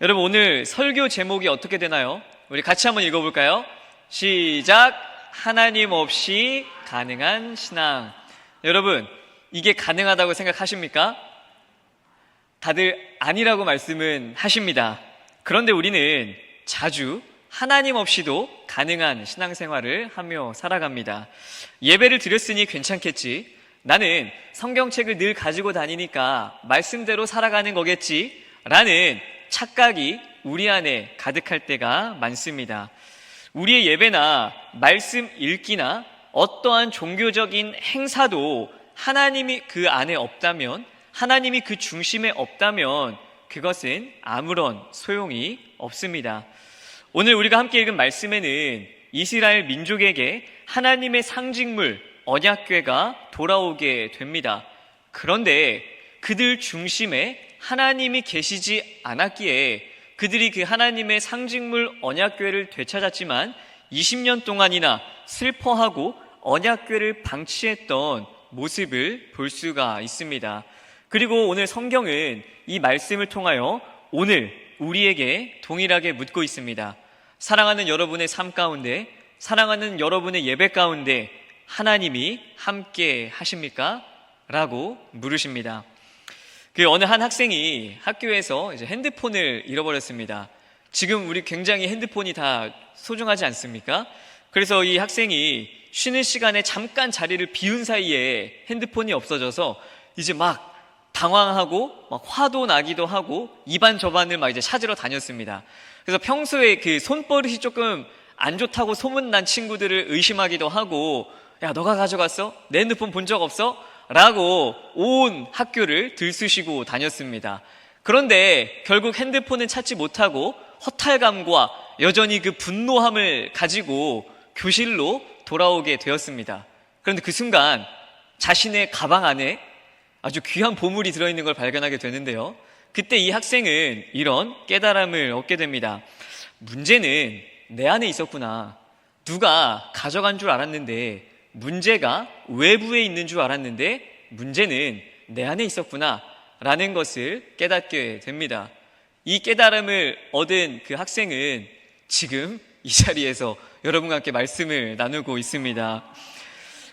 여러분 오늘 설교 제목이 어떻게 되나요? 우리 같이 한번 읽어볼까요? 시작. 하나님 없이 가능한 신앙. 여러분 이게 가능하다고 생각하십니까? 다들 아니라고 말씀은 하십니다. 그런데 우리는 자주 하나님 없이도 가능한 신앙생활을 하며 살아갑니다. 예배를 드렸으니 괜찮겠지. 나는 성경책을 늘 가지고 다니니까 말씀대로 살아가는 거겠지. 라는 착각이 우리 안에 가득할 때가 많습니다. 우리의 예배나 말씀 읽기나 어떠한 종교적인 행사도 하나님이 그 안에 없다면, 하나님이 그 중심에 없다면 그것은 아무런 소용이 없습니다. 오늘 우리가 함께 읽은 말씀에는 이스라엘 민족에게 하나님의 상징물 언약궤가 돌아오게 됩니다. 그런데 그들 중심에 하나님이 계시지 않았기에 그들이 그 하나님의 상징물 언약궤를 되찾았지만 20년 동안이나 슬퍼하고 언약궤를 방치했던 모습을 볼 수가 있습니다. 그리고 오늘 성경은 이 말씀을 통하여 오늘 우리에게 동일하게 묻고 있습니다. 사랑하는 여러분의 삶 가운데, 사랑하는 여러분의 예배 가운데 하나님이 함께 하십니까? 라고 물으십니다. 그 어느 한 학생이 학교에서 이제 핸드폰을 잃어버렸습니다. 지금 우리 굉장히 핸드폰이 다 소중하지 않습니까? 그래서 이 학생이 쉬는 시간에 잠깐 자리를 비운 사이에 핸드폰이 없어져서 이제 막 당황하고 막 화도 나기도 하고 이반 저반을 막 이제 찾으러 다녔습니다. 그래서 평소에 그 손버릇이 조금 안 좋다고 소문난 친구들을 의심하기도 하고 야 너가 가져갔어? 내 핸드폰 본 적 없어? 라고 온 학교를 들쑤시고 다녔습니다. 그런데 결국 핸드폰은 찾지 못하고 허탈감과 여전히 그 분노함을 가지고 교실로 돌아오게 되었습니다. 그런데 그 순간 자신의 가방 안에 아주 귀한 보물이 들어있는 걸 발견하게 되는데요. 그때 이 학생은 이런 깨달음을 얻게 됩니다. 문제는 내 안에 있었구나. 누가 가져간 줄 알았는데 문제가 외부에 있는 줄 알았는데 문제는 내 안에 있었구나. 라는 것을 깨닫게 됩니다. 이 깨달음을 얻은 그 학생은 지금 이 자리에서 여러분과 함께 말씀을 나누고 있습니다.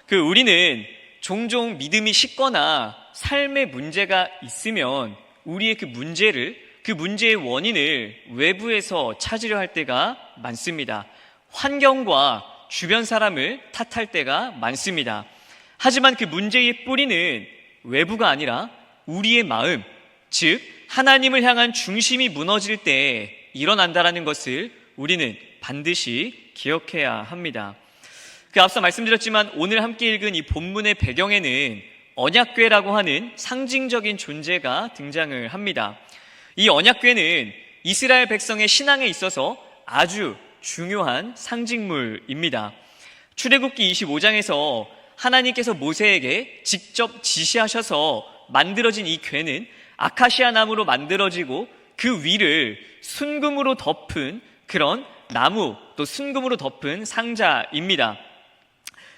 그 우리는 종종 믿음이 식거나 삶의 문제가 있으면 우리의 그 문제를 그 문제의 원인을 외부에서 찾으려 할 때가 많습니다. 환경과 주변 사람을 탓할 때가 많습니다. 하지만 그 문제의 뿌리는 외부가 아니라 우리의 마음, 즉 하나님을 향한 중심이 무너질 때 일어난다라는 것을 우리는 반드시 기억해야 합니다. 그 앞서 말씀드렸지만 오늘 함께 읽은 이 본문의 배경에는 언약궤라고 하는 상징적인 존재가 등장을 합니다. 이 언약궤는 이스라엘 백성의 신앙에 있어서 아주 중요한 상징물입니다. 출애굽기 25장에서 하나님께서 모세에게 직접 지시하셔서 만들어진 이 궤는 아카시아 나무로 만들어지고 그 위를 순금으로 덮은 그런 나무 또 순금으로 덮은 상자입니다.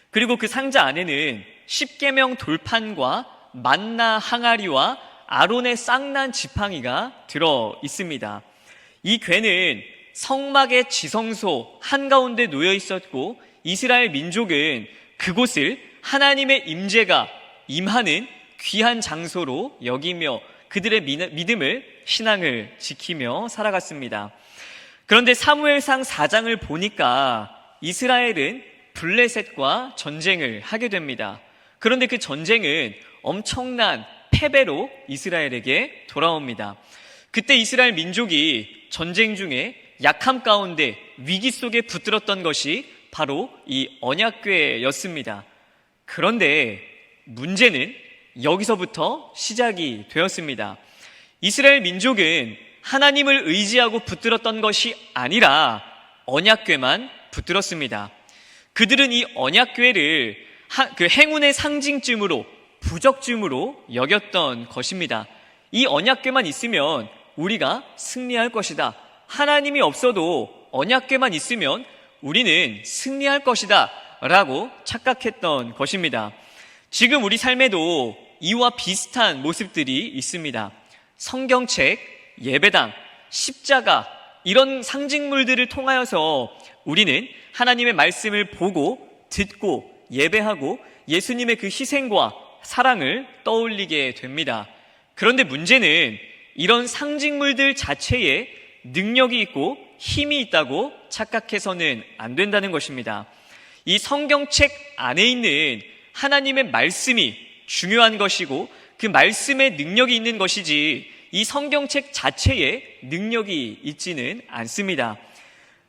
그리고 그 상자 안에는 십계명 돌판과 만나 항아리와 아론의 쌍난 지팡이가 들어 있습니다. 이 궤는 성막의 지성소 한가운데 놓여 있었고 이스라엘 민족은 그곳을 하나님의 임재가 임하는 귀한 장소로 여기며 그들의 믿음을 신앙을 지키며 살아갔습니다. 그런데 사무엘상 4장을 보니까 이스라엘은 블레셋과 전쟁을 하게 됩니다. 그런데 그 전쟁은 엄청난 패배로 이스라엘에게 돌아옵니다. 그때 이스라엘 민족이 전쟁 중에 약함 가운데 위기 속에 붙들었던 것이 바로 이 언약궤였습니다. 그런데 문제는 여기서부터 시작이 되었습니다. 이스라엘 민족은 하나님을 의지하고 붙들었던 것이 아니라 언약궤만 붙들었습니다. 그들은 이 언약궤를 그 행운의 상징쯤으로 부적쯤으로 여겼던 것입니다. 이 언약궤만 있으면 우리가 승리할 것이다. 하나님이 없어도 언약궤만 있으면 우리는 승리할 것이다. 라고 착각했던 것입니다. 지금 우리 삶에도 이와 비슷한 모습들이 있습니다. 성경책, 예배당, 십자가 이런 상징물들을 통하여서 우리는 하나님의 말씀을 보고 듣고 예배하고 예수님의 그 희생과 사랑을 떠올리게 됩니다. 그런데 문제는 이런 상징물들 자체에 능력이 있고 힘이 있다고 착각해서는 안 된다는 것입니다. 이 성경책 안에 있는 하나님의 말씀이 중요한 것이고 그 말씀에 능력이 있는 것이지 이 성경책 자체에 능력이 있지는 않습니다.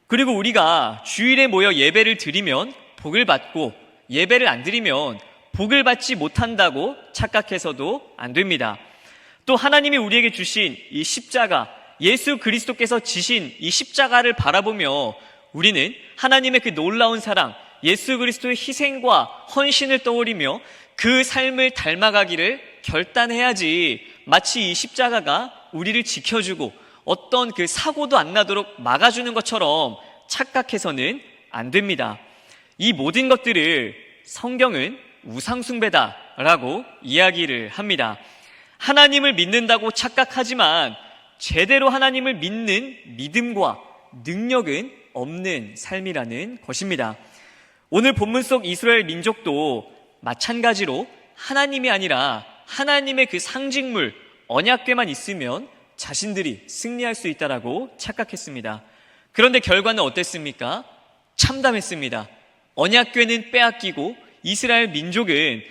그리고 우리가 주일에 모여 예배를 드리면 복을 받고 예배를 안 드리면 복을 받지 못한다고 착각해서도 안 됩니다. 또 하나님이 우리에게 주신 이 십자가, 예수 그리스도께서 지신 이 십자가를 바라보며 우리는 하나님의 그 놀라운 사랑, 예수 그리스도의 희생과 헌신을 떠올리며 그 삶을 닮아가기를 결단해야지 마치 이 십자가가 우리를 지켜주고 어떤 그 사고도 안 나도록 막아주는 것처럼 착각해서는 안 됩니다. 이 모든 것들을 성경은 우상숭배다라고 이야기를 합니다. 하나님을 믿는다고 착각하지만 제대로 하나님을 믿는 믿음과 능력은 없는 삶이라는 것입니다. 오늘 본문 속 이스라엘 민족도 마찬가지로 하나님이 아니라 하나님의 그 상징물 언약궤만 있으면 자신들이 승리할 수 있다라고 착각했습니다. 그런데 결과는 어땠습니까? 참담했습니다. 언약궤는 빼앗기고 이스라엘 민족은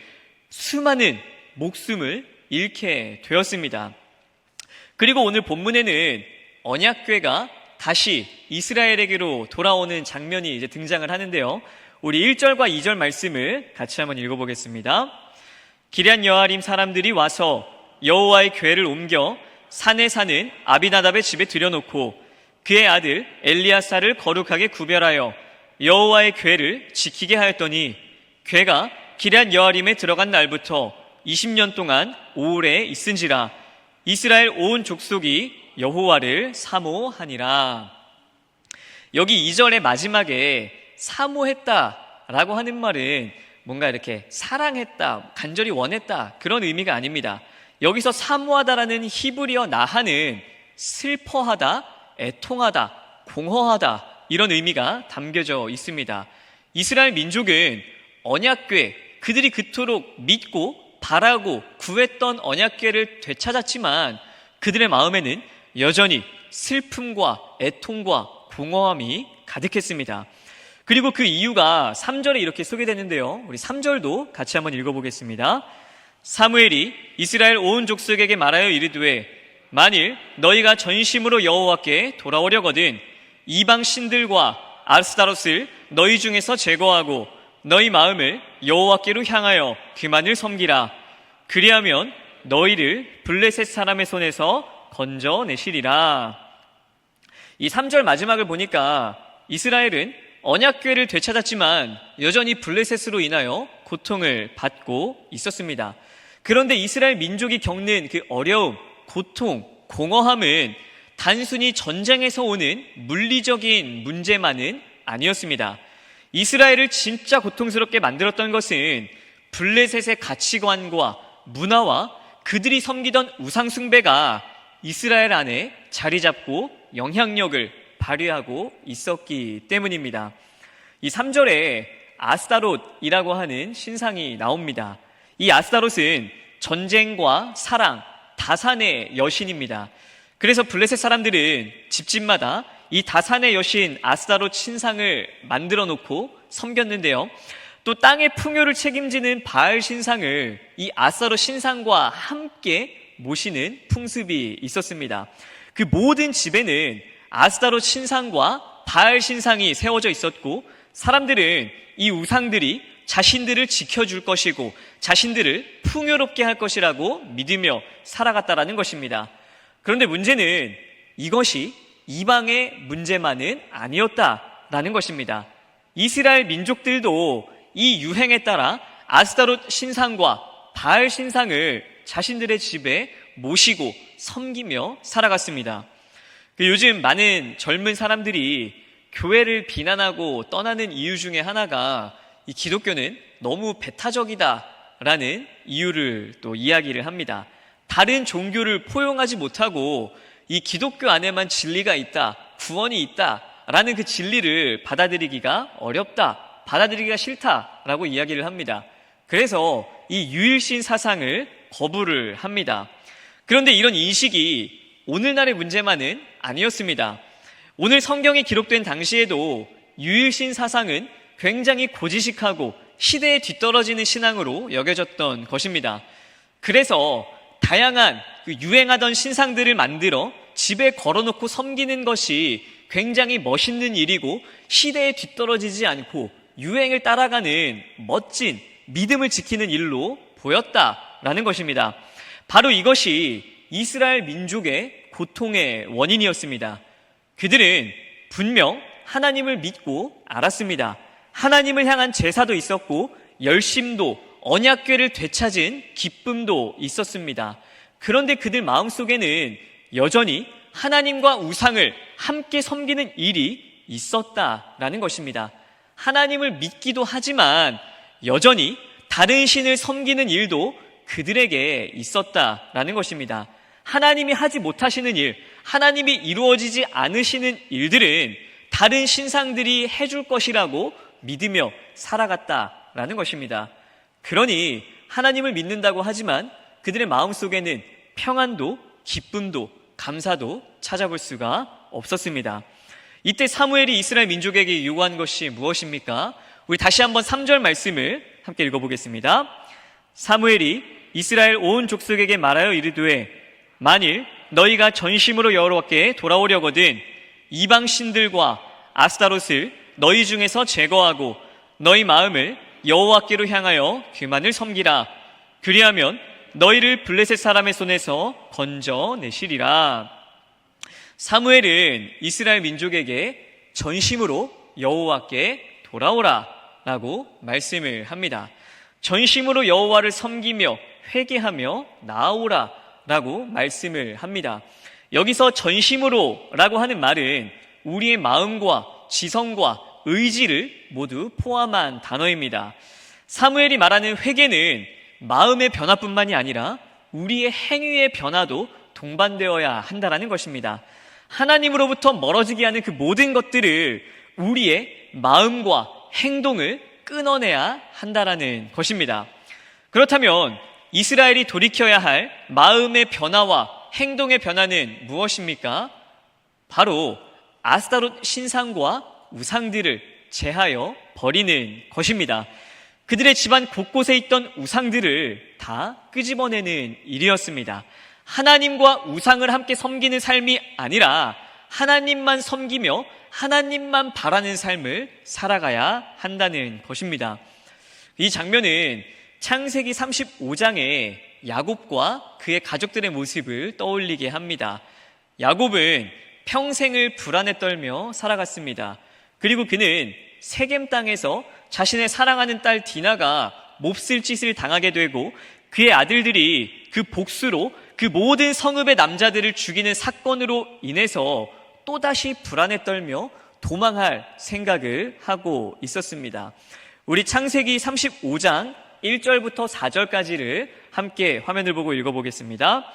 수많은 목숨을 잃게 되었습니다. 그리고 오늘 본문에는 언약궤가 다시 이스라엘에게로 돌아오는 장면이 이제 등장을 하는데요. 우리 1절과 2절 말씀을 같이 한번 읽어보겠습니다. 기럇 여아림 사람들이 와서 여호와의 궤를 옮겨 산에 사는 아비나답의 집에 들여놓고 그의 아들 엘리아사를 거룩하게 구별하여 여호와의 궤를 지키게 하였더니 궤가 기럇 여아림에 들어간 날부터 20년 동안 오울에 있은지라 이스라엘 온 족속이 여호와를 사모하니라. 여기 2절의 마지막에 사모했다라고 하는 말은 뭔가 이렇게 사랑했다, 간절히 원했다 그런 의미가 아닙니다. 여기서 사모하다라는 히브리어 나하는 슬퍼하다, 애통하다, 공허하다 이런 의미가 담겨져 있습니다. 이스라엘 민족은 언약궤 그들이 그토록 믿고 바라고 구했던 언약궤를 되찾았지만 그들의 마음에는 여전히 슬픔과 애통과 공허함이 가득했습니다. 그리고 그 이유가 3절에 이렇게 소개되는데요. 우리 3절도 같이 한번 읽어보겠습니다. 사무엘이 이스라엘 온 족속에게 말하여 이르되 만일 너희가 전심으로 여호와께 돌아오려거든 이방 신들과 아스타롯을 너희 중에서 제거하고 너희 마음을 여호와께로 향하여 그만을 섬기라 그리하면 너희를 블레셋 사람의 손에서 건져내시리라 이 3절 마지막을 보니까 이스라엘은 언약궤를 되찾았지만 여전히 블레셋으로 인하여 고통을 받고 있었습니다. 그런데 이스라엘 민족이 겪는 그 어려움, 고통, 공허함은 단순히 전쟁에서 오는 물리적인 문제만은 아니었습니다. 이스라엘을 진짜 고통스럽게 만들었던 것은 블레셋의 가치관과 문화와 그들이 섬기던 우상숭배가 이스라엘 안에 자리 잡고 영향력을 발휘하고 있었기 때문입니다. 이 3절에 아스타롯이라고 하는 신상이 나옵니다. 이 아스타롯은 전쟁과 사랑, 다산의 여신입니다. 그래서 블레셋 사람들은 집집마다 이 다산의 여신 아스타롯 신상을 만들어 놓고 섬겼는데요. 또 땅의 풍요를 책임지는 바알 신상을 이 아스타롯 신상과 함께 모시는 풍습이 있었습니다. 그 모든 집에는 아스타롯 신상과 바알 신상이 세워져 있었고 사람들은 이 우상들이 자신들을 지켜줄 것이고 자신들을 풍요롭게 할 것이라고 믿으며 살아갔다라는 것입니다. 그런데 문제는 이것이 이방의 문제만은 아니었다라는 것입니다. 이스라엘 민족들도 이 유행에 따라 아스타롯 신상과 바알 신상을 자신들의 집에 모시고 섬기며 살아갔습니다. 그 요즘 많은 젊은 사람들이 교회를 비난하고 떠나는 이유 중에 하나가 이 기독교는 너무 배타적이다라는 이유를 또 이야기를 합니다. 다른 종교를 포용하지 못하고 이 기독교 안에만 진리가 있다, 구원이 있다, 라는 그 진리를 받아들이기가 어렵다, 받아들이기가 싫다라고 이야기를 합니다. 그래서 이 유일신 사상을 거부를 합니다. 그런데 이런 인식이 오늘날의 문제만은 아니었습니다. 오늘 성경에 기록된 당시에도 유일신 사상은 굉장히 고지식하고 시대에 뒤떨어지는 신앙으로 여겨졌던 것입니다. 그래서 다양한 그 유행하던 신상들을 만들어 집에 걸어놓고 섬기는 것이 굉장히 멋있는 일이고 시대에 뒤떨어지지 않고 유행을 따라가는 멋진 믿음을 지키는 일로 보였다라는 것입니다. 바로 이것이 이스라엘 민족의 고통의 원인이었습니다. 그들은 분명 하나님을 믿고 알았습니다. 하나님을 향한 제사도 있었고 열심도 언약궤를 되찾은 기쁨도 있었습니다. 그런데 그들 마음속에는 여전히 하나님과 우상을 함께 섬기는 일이 있었다라는 것입니다. 하나님을 믿기도 하지만 여전히 다른 신을 섬기는 일도 그들에게 있었다라는 것입니다. 하나님이 하지 못하시는 일, 하나님이 이루어지지 않으시는 일들은 다른 신상들이 해줄 것이라고 믿으며 살아갔다라는 것입니다. 그러니 하나님을 믿는다고 하지만 그들의 마음 속에는 평안도 기쁨도 감사도 찾아볼 수가 없었습니다. 이때 사무엘이 이스라엘 민족에게 요구한 것이 무엇입니까? 우리 다시 한번 3절 말씀을 함께 읽어보겠습니다. 사무엘이 이스라엘 온 족속에게 말하여 이르되 만일 너희가 전심으로 여호와께 돌아오려거든 이방 신들과 아스타롯을 너희 중에서 제거하고 너희 마음을 여호와께로 향하여 그만을 섬기라. 그리하면 너희를 블레셋 사람의 손에서 건져내시리라. 사무엘은 이스라엘 민족에게 전심으로 여호와께 돌아오라라고 말씀을 합니다. 전심으로 여호와를 섬기며 회개하며 나아오라 라고 말씀을 합니다. 여기서 전심으로 라고 하는 말은 우리의 마음과 지성과 의지를 모두 포함한 단어입니다. 사무엘이 말하는 회개는 마음의 변화뿐만이 아니라 우리의 행위의 변화도 동반되어야 한다라는 것입니다. 하나님으로부터 멀어지게 하는 그 모든 것들을 우리의 마음과 행동을 끊어내야 한다라는 것입니다. 그렇다면 이스라엘이 돌이켜야 할 마음의 변화와 행동의 변화는 무엇입니까? 바로 아스타롯 신상과 우상들을 제하여 버리는 것입니다. 그들의 집안 곳곳에 있던 우상들을 다 끄집어내는 일이었습니다. 하나님과 우상을 함께 섬기는 삶이 아니라 하나님만 섬기며 하나님만 바라는 삶을 살아가야 한다는 것입니다. 이 장면은 창세기 35장의 야곱과 그의 가족들의 모습을 떠올리게 합니다. 야곱은 평생을 불안에 떨며 살아갔습니다. 그리고 그는 세겜 땅에서 자신의 사랑하는 딸 디나가 몹쓸 짓을 당하게 되고 그의 아들들이 그 복수로 그 모든 성읍의 남자들을 죽이는 사건으로 인해서 또다시 불안에 떨며 도망할 생각을 하고 있었습니다. 우리 창세기 35장 1절부터 4절까지를 함께 화면을 보고 읽어보겠습니다.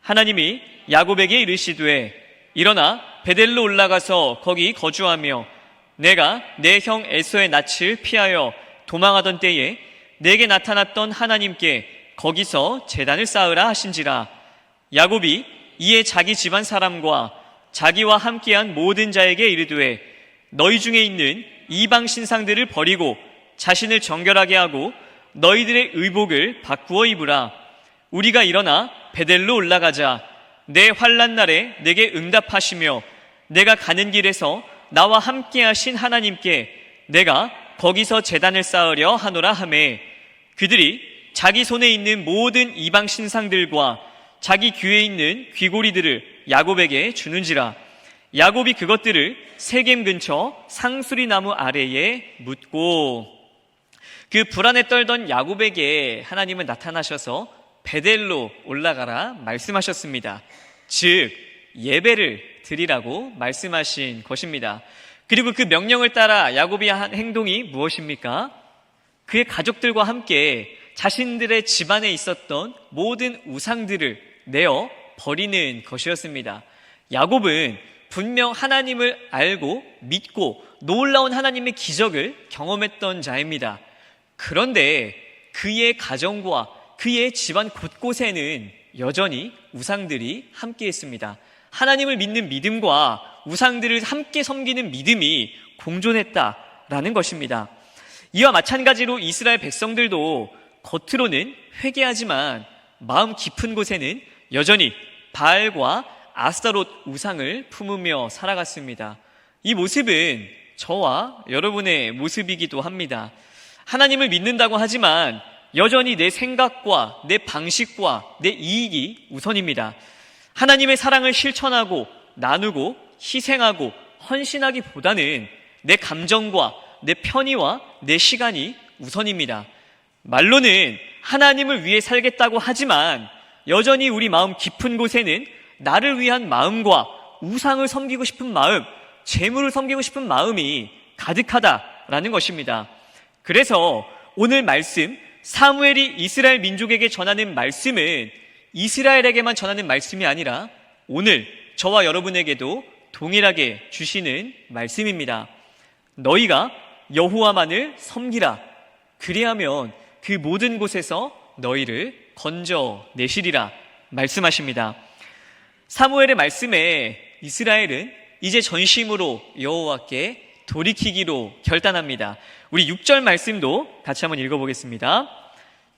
하나님이 야곱에게 이르시되 일어나 베델로 올라가서 거기 거주하며 내가 내 형 에서의 낯을 피하여 도망하던 때에 내게 나타났던 하나님께 거기서 재단을 쌓으라 하신지라 야곱이 이에 자기 집안 사람과 자기와 함께한 모든 자에게 이르되 너희 중에 있는 이방 신상들을 버리고 자신을 정결하게 하고 너희들의 의복을 바꾸어 입으라. 우리가 일어나 베델로 올라가자. 내 환란 날에 내게 응답하시며 내가 가는 길에서 나와 함께 하신 하나님께 내가 거기서 재단을 쌓으려 하노라 하매. 그들이 자기 손에 있는 모든 이방 신상들과 자기 귀에 있는 귀고리들을 야곱에게 주는지라. 야곱이 그것들을 세겜 근처 상수리 나무 아래에 묻고 그 불안에 떨던 야곱에게 하나님은 나타나셔서 베델로 올라가라 말씀하셨습니다. 즉 예배를 드리라고 말씀하신 것입니다. 그리고 그 명령을 따라 야곱이 한 행동이 무엇입니까? 그의 가족들과 함께 자신들의 집안에 있었던 모든 우상들을 내어 버리는 것이었습니다. 야곱은 분명 하나님을 알고 믿고 놀라운 하나님의 기적을 경험했던 자입니다. 그런데 그의 가정과 그의 집안 곳곳에는 여전히 우상들이 함께 있습니다. 하나님을 믿는 믿음과 우상들을 함께 섬기는 믿음이 공존했다라는 것입니다. 이와 마찬가지로 이스라엘 백성들도 겉으로는 회개하지만 마음 깊은 곳에는 여전히 바알과 아스타롯 우상을 품으며 살아갔습니다. 이 모습은 저와 여러분의 모습이기도 합니다. 하나님을 믿는다고 하지만 여전히 내 생각과 내 방식과 내 이익이 우선입니다. 하나님의 사랑을 실천하고 나누고 희생하고 헌신하기보다는 내 감정과 내 편의와 내 시간이 우선입니다. 말로는 하나님을 위해 살겠다고 하지만 여전히 우리 마음 깊은 곳에는 나를 위한 마음과 우상을 섬기고 싶은 마음, 재물을 섬기고 싶은 마음이 가득하다라는 것입니다. 그래서 오늘 말씀 사무엘이 이스라엘 민족에게 전하는 말씀은 이스라엘에게만 전하는 말씀이 아니라 오늘 저와 여러분에게도 동일하게 주시는 말씀입니다. 너희가 여호와만을 섬기라. 그리하면 그 모든 곳에서 너희를 건져 내시리라 말씀하십니다. 사무엘의 말씀에 이스라엘은 이제 전심으로 여호와께 돌이키기로 결단합니다. 우리 6절 말씀도 같이 한번 읽어보겠습니다.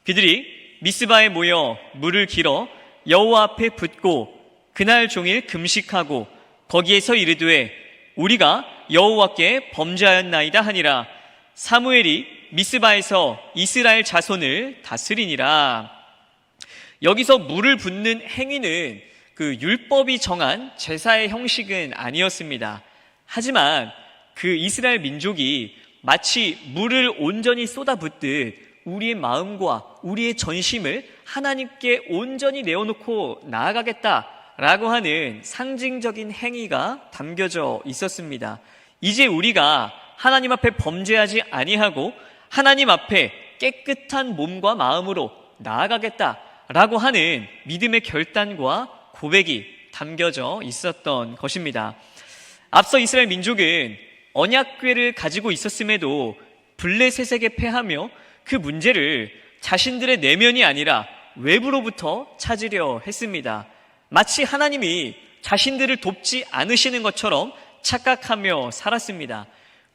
그들이 미스바에 모여 물을 길어 여호와 앞에 붓고 그날 종일 금식하고 거기에서 이르되 우리가 여호와께 범죄하였나이다 하니라 사무엘이 미스바에서 이스라엘 자손을 다스리니라 여기서 물을 붓는 행위는 그 율법이 정한 제사의 형식은 아니었습니다. 하지만 그 이스라엘 민족이 마치 물을 온전히 쏟아붓듯 우리의 마음과 우리의 전심을 하나님께 온전히 내어놓고 나아가겠다라고 하는 상징적인 행위가 담겨져 있었습니다. 이제 우리가 하나님 앞에 범죄하지 아니하고 하나님 앞에 깨끗한 몸과 마음으로 나아가겠다라고 하는 믿음의 결단과 고백이 담겨져 있었던 것입니다. 앞서 이스라엘 민족은 언약궤를 가지고 있었음에도 블레셋에게 패하며 그 문제를 자신들의 내면이 아니라 외부로부터 찾으려 했습니다. 마치 하나님이 자신들을 돕지 않으시는 것처럼 착각하며 살았습니다.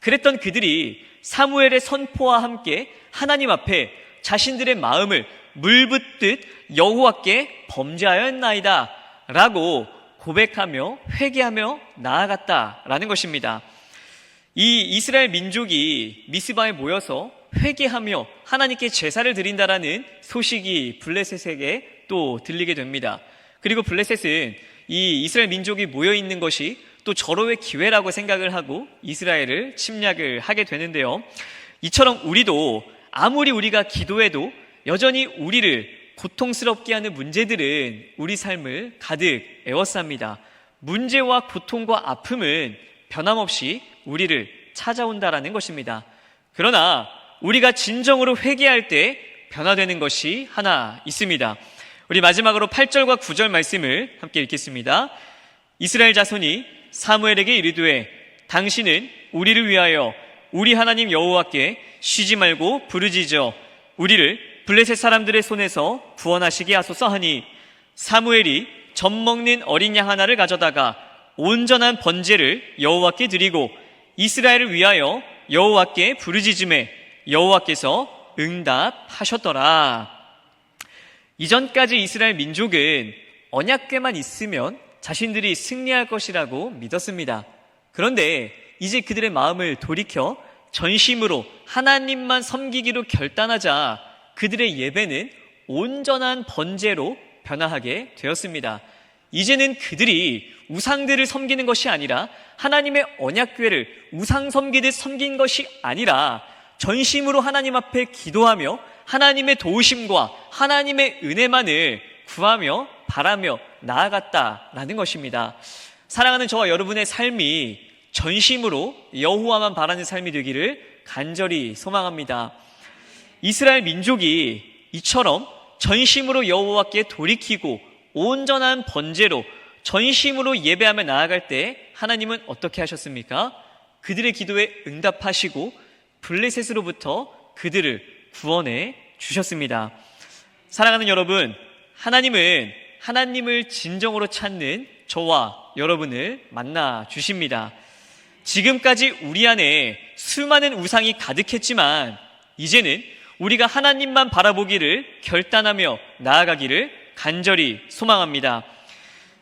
그랬던 그들이 사무엘의 선포와 함께 하나님 앞에 자신들의 마음을 물붓듯 여호와께 범죄하였나이다 라고 고백하며 회개하며 나아갔다라는 것입니다. 이 이스라엘 민족이 미스바에 모여서 회개하며 하나님께 제사를 드린다라는 소식이 블레셋에게 또 들리게 됩니다. 그리고 블레셋은 이 이스라엘 민족이 모여 있는 것이 또 절호의 기회라고 생각을 하고 이스라엘을 침략을 하게 되는데요. 이처럼 우리도 아무리 우리가 기도해도 여전히 우리를 고통스럽게 하는 문제들은 우리 삶을 가득 애워쌉니다. 문제와 고통과 아픔은 변함없이 우리를 찾아온다라는 것입니다. 그러나 우리가 진정으로 회개할 때 변화되는 것이 하나 있습니다. 우리 마지막으로 8절과 9절 말씀을 함께 읽겠습니다. 이스라엘 자손이 사무엘에게 이르되 당신은 우리를 위하여 우리 하나님 여호와께 쉬지 말고 부르짖어 우리를 블레셋 사람들의 손에서 구원하시게 하소서 하니 사무엘이 젖 먹는 어린 양 하나를 가져다가 온전한 번제를 여호와께 드리고 이스라엘을 위하여 여호와께 부르짖음에 여호와께서 응답하셨더라. 이전까지 이스라엘 민족은 언약궤만 있으면 자신들이 승리할 것이라고 믿었습니다. 그런데 이제 그들의 마음을 돌이켜 전심으로 하나님만 섬기기로 결단하자 그들의 예배는 온전한 번제로 변화하게 되었습니다. 이제는 그들이 우상들을 섬기는 것이 아니라 하나님의 언약궤를 우상 섬기듯 섬긴 것이 아니라 전심으로 하나님 앞에 기도하며 하나님의 도우심과 하나님의 은혜만을 구하며 바라며 나아갔다라는 것입니다. 사랑하는 저와 여러분의 삶이 전심으로 여호와만 바라는 삶이 되기를 간절히 소망합니다. 이스라엘 민족이 이처럼 전심으로 여호와께 돌이키고 온전한 번제로 전심으로 예배하며 나아갈 때 하나님은 어떻게 하셨습니까? 그들의 기도에 응답하시고 블레셋으로부터 그들을 구원해 주셨습니다. 사랑하는 여러분, 하나님은 하나님을 진정으로 찾는 저와 여러분을 만나 주십니다. 지금까지 우리 안에 수많은 우상이 가득했지만 이제는 우리가 하나님만 바라보기를 결단하며 나아가기를 간절히 소망합니다.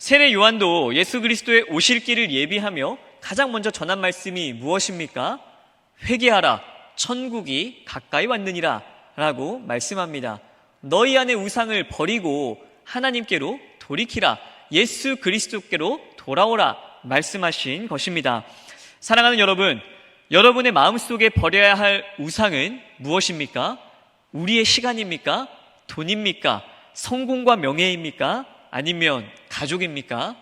세례 요한도 예수 그리스도의 오실 길을 예비하며 가장 먼저 전한 말씀이 무엇입니까? 회개하라 천국이 가까이 왔느니라 라고 말씀합니다. 너희 안의 우상을 버리고 하나님께로 돌이키라 예수 그리스도께로 돌아오라 말씀하신 것입니다. 사랑하는 여러분, 여러분의 마음속에 버려야 할 우상은 무엇입니까? 우리의 시간입니까? 돈입니까? 성공과 명예입니까? 아니면 가족입니까?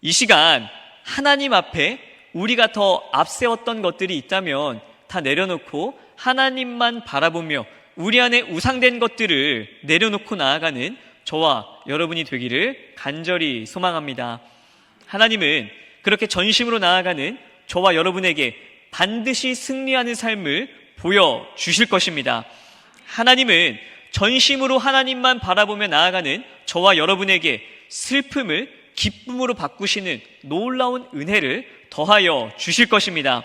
이 시간 하나님 앞에 우리가 더 앞세웠던 것들이 있다면 다 내려놓고 하나님만 바라보며 우리 안에 우상된 것들을 내려놓고 나아가는 저와 여러분이 되기를 간절히 소망합니다. 하나님은 그렇게 전심으로 나아가는 저와 여러분에게 반드시 승리하는 삶을 보여주실 것입니다. 하나님은 전심으로 하나님만 바라보며 나아가는 저와 여러분에게 슬픔을 기쁨으로 바꾸시는 놀라운 은혜를 더하여 주실 것입니다.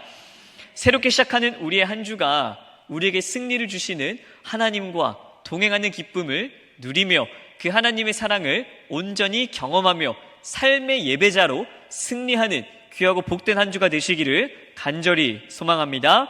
새롭게 시작하는 우리의 한 주가 우리에게 승리를 주시는 하나님과 동행하는 기쁨을 누리며 그 하나님의 사랑을 온전히 경험하며 삶의 예배자로 승리하는 귀하고 복된 한 주가 되시기를 간절히 소망합니다.